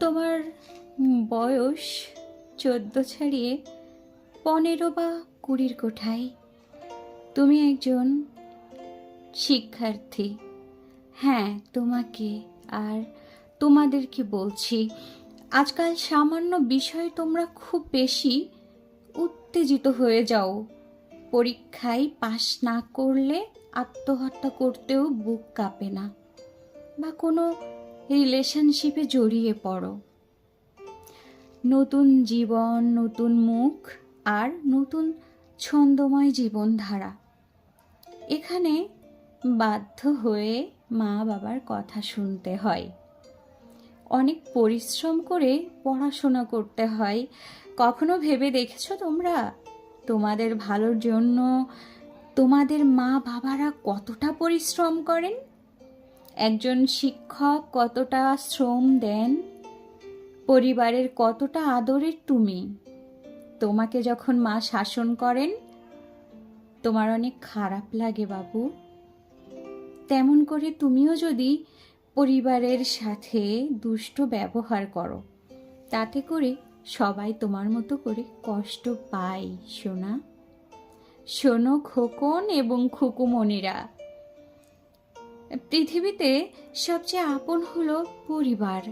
তোমার বয়স চোদ্দ ছাড়িয়ে পনেরো বা কুড়ির কোঠায়। তুমি একজন শিক্ষার্থী। হ্যাঁ তোমাকে আর তোমাদেরকে বলছি, আজকাল সামান্য বিষয়ে তোমরা খুব বেশি উত্তেজিত হয়ে যাও। পরীক্ষায় পাশ না করলে আত্মহত্যা করতেও বুক কাঁপে না। বা কোনো রিলেশনশিপে জড়িয়ে পড়ো। নতুন জীবন, নতুন মুখ আর নতুন ছন্দময় জীবনধারা। এখানে বাধ্য হয়ে মা বাবার কথা শুনতে হয়। অনেক পরিশ্রম করে পড়াশোনা করতে হয়। কখনো ভেবে দেখেছ তোমরা? তোমাদের ভালোর জন্য তোমাদের মা বাবারা কতটা পরিশ্রম করেন? একজন শিক্ষক কতটা শ্রম দেন? পরিবারের কতটা আদরের তুমি? তোমাকে যখন মা শাসন করেন, তোমার অনেক খারাপ লাগে বাবু। তেমন করে তুমিও যদি পরিবারের সাথে দুষ্ট ব্যবহার করো, তাতে করে সবাই তোমার মতো করে কষ্ট পায়, সোনা। শোনো খোকন এবং খুকুমণিরা পৃথিবীতে সবচেয়ে আপন হলো পরিবার।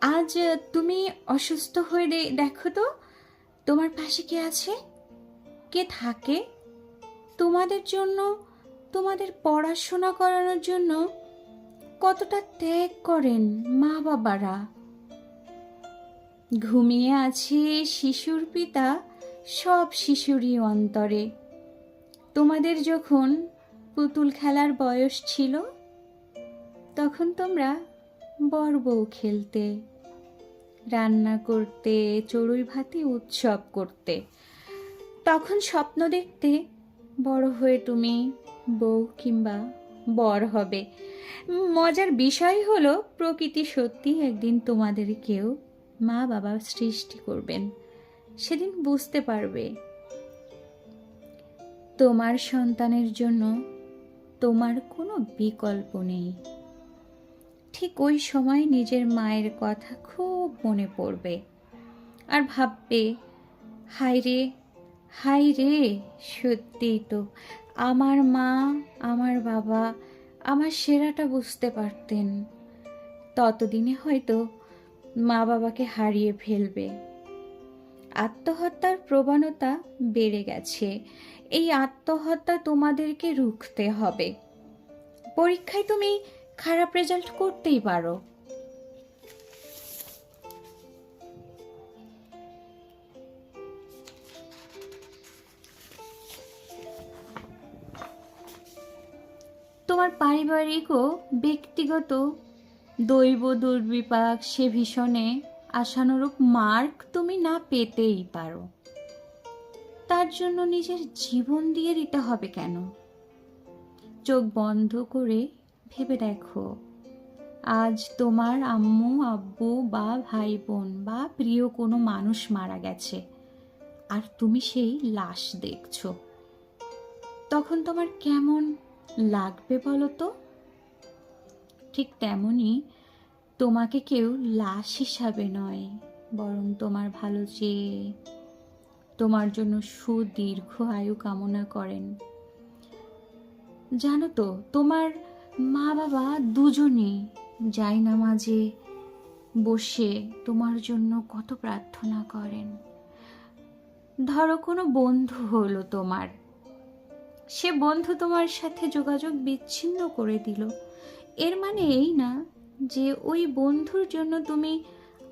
আজ তুমি অসুস্থ হয়ে দেখো তো, তোমার পাশে কে আছে? কে থাকে? তোমাদের জন্য, তোমাদের পড়াশোনা করানোর জন্য কতটা ত্যাগ করেন মা বাবারা ঘুমিয়ে আছে শিশুর পিতা সব শিশুরই অন্তরে। তোমাদের যখন পুতুল খেলার বয়স ছিল, তখন তোমরা বর বউ খেলতে, রান্না করতে, চড়ুই ভাতি উৎসব করতে। তখন স্বপ্ন দেখতে বড় হয়ে তুমি বউ কিংবা বর হবে। মজার বিষয় হলো, প্রকৃতি সত্যি একদিন তোমাদেরকেও মা বাবা সৃষ্টি করবেন। সেদিন বুঝতে পারবে। তোমার সন্তানের জন্য তোমার কোনো বিকল্প নেই। ঠিক ওই সময় নিজের মায়ের কথা খুব মনে পড়বে আর ভাববে হাই রে হাই রে সত্যিই তো আমার মা, আমার বাবা আমার সেরাটা বুঝতে পারতেন। ততদিনে হয়তো মা বাবাকে হারিয়ে ফেলবে। আত্মহত্যার প্রবণতা বেড়ে গেছে। এই আত্মহত্যা তোমাদেরকে রুখতে হবে। পরীক্ষায় তুমি খারাপ রেজাল্ট করতেই পারো। তোমার পারিবারিক ও ব্যক্তিগত দৈব দুর্বিপাক সে ভীষণে আশানুরূপ মার্ক তুমি না পেতেই পারো। তার জন্য নিজের জীবন দিয়ে দিতে হবে কেন? চোখ বন্ধ করে ভেবে দেখো, আজ তোমার আম্মু, আব্বু বা ভাই বোন বা প্রিয় কোনো মানুষ মারা গেছে, আর তুমি সেই লাশ দেখছ। তখন তোমার কেমন লাগবে বলো তো? ঠিক তেমনই তোমাকে কেউ লাশ হিসাবে নয়, বরং তোমার ভালো চেয়ে তোমার জন্য সুদীর্ঘ আয়ু কামনা করেন। জানো তো, তোমার মা বাবা দুজনেই যাই না মাঝে বসে তোমার জন্য কত প্রার্থনা করেন। ধরো কোনো বন্ধু হলো তোমার, সে বন্ধু তোমার সাথে যোগাযোগ বিচ্ছিন্ন করে দিল। এর মানে এই না যে ওই বন্ধুর জন্য তুমি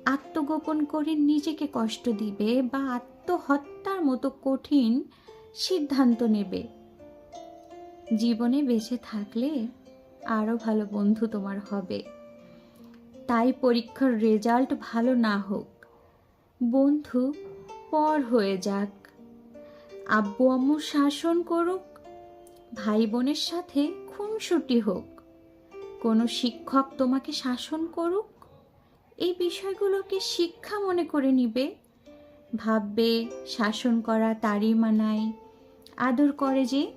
আত্মগোপন করে নিজেকে কষ্ট দিবে বা আত্মহত্যার মতো কঠিন সিদ্ধান্ত নেবে। জীবনে বেঁচে থাকলে আরও ভালো বন্ধু তোমার হবে। তাই পরীক্ষার রেজাল্ট ভালো না হোক, বন্ধু পর হয়ে যাক। আব্বু আম্মু শাসন করুক, ভাই বোনের সাথে খুনসুটি হোক। কোনো শিক্ষক তোমাকে শাসন করুক? এই বিষয়গুলোকে শিক্ষা মনে করে নিবে। ভাববে, শাসন করা তারই মানায়। আদর করে যে?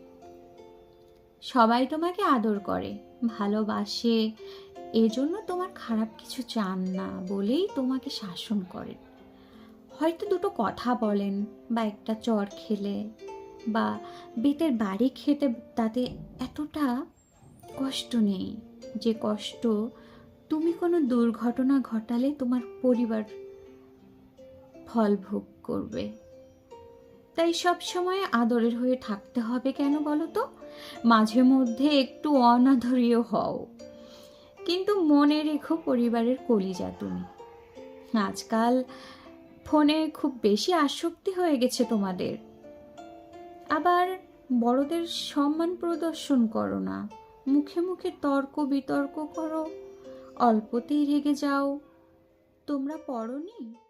সবাই তোমাকে আদর করে, ভালোবাসে। এজন্য তোমার খারাপ কিছু চান না বলেই তোমাকে শাসন করেন। হয়তো দুটো কথা বলেন, বা একটা চর খেলে, বা বেতের বাড়ি খেতে তাতে এতটা কষ্ট নেই। যে কষ্ট, তুমি কোনো দুর্ঘটনা ঘটালে তোমার পরিবার ফল ভোগ করবে। তাই সব সময় আদরের হয়ে থাকতে হবে কেন বলো তো? মাঝে মধ্যে একটু অনাদরীয় হও। কিন্তু মনে রেখো পরিবারের কলিজা তুমি। আজকাল ফোনে খুব বেশি আসক্তি হয়ে গেছে তোমাদের। আবার বড়দের সম্মান প্রদর্শন করো না। মুখে মুখে তর্ক বিতর্ক করো অল্পতেই রেগে যাও। তোমরা পড়নি?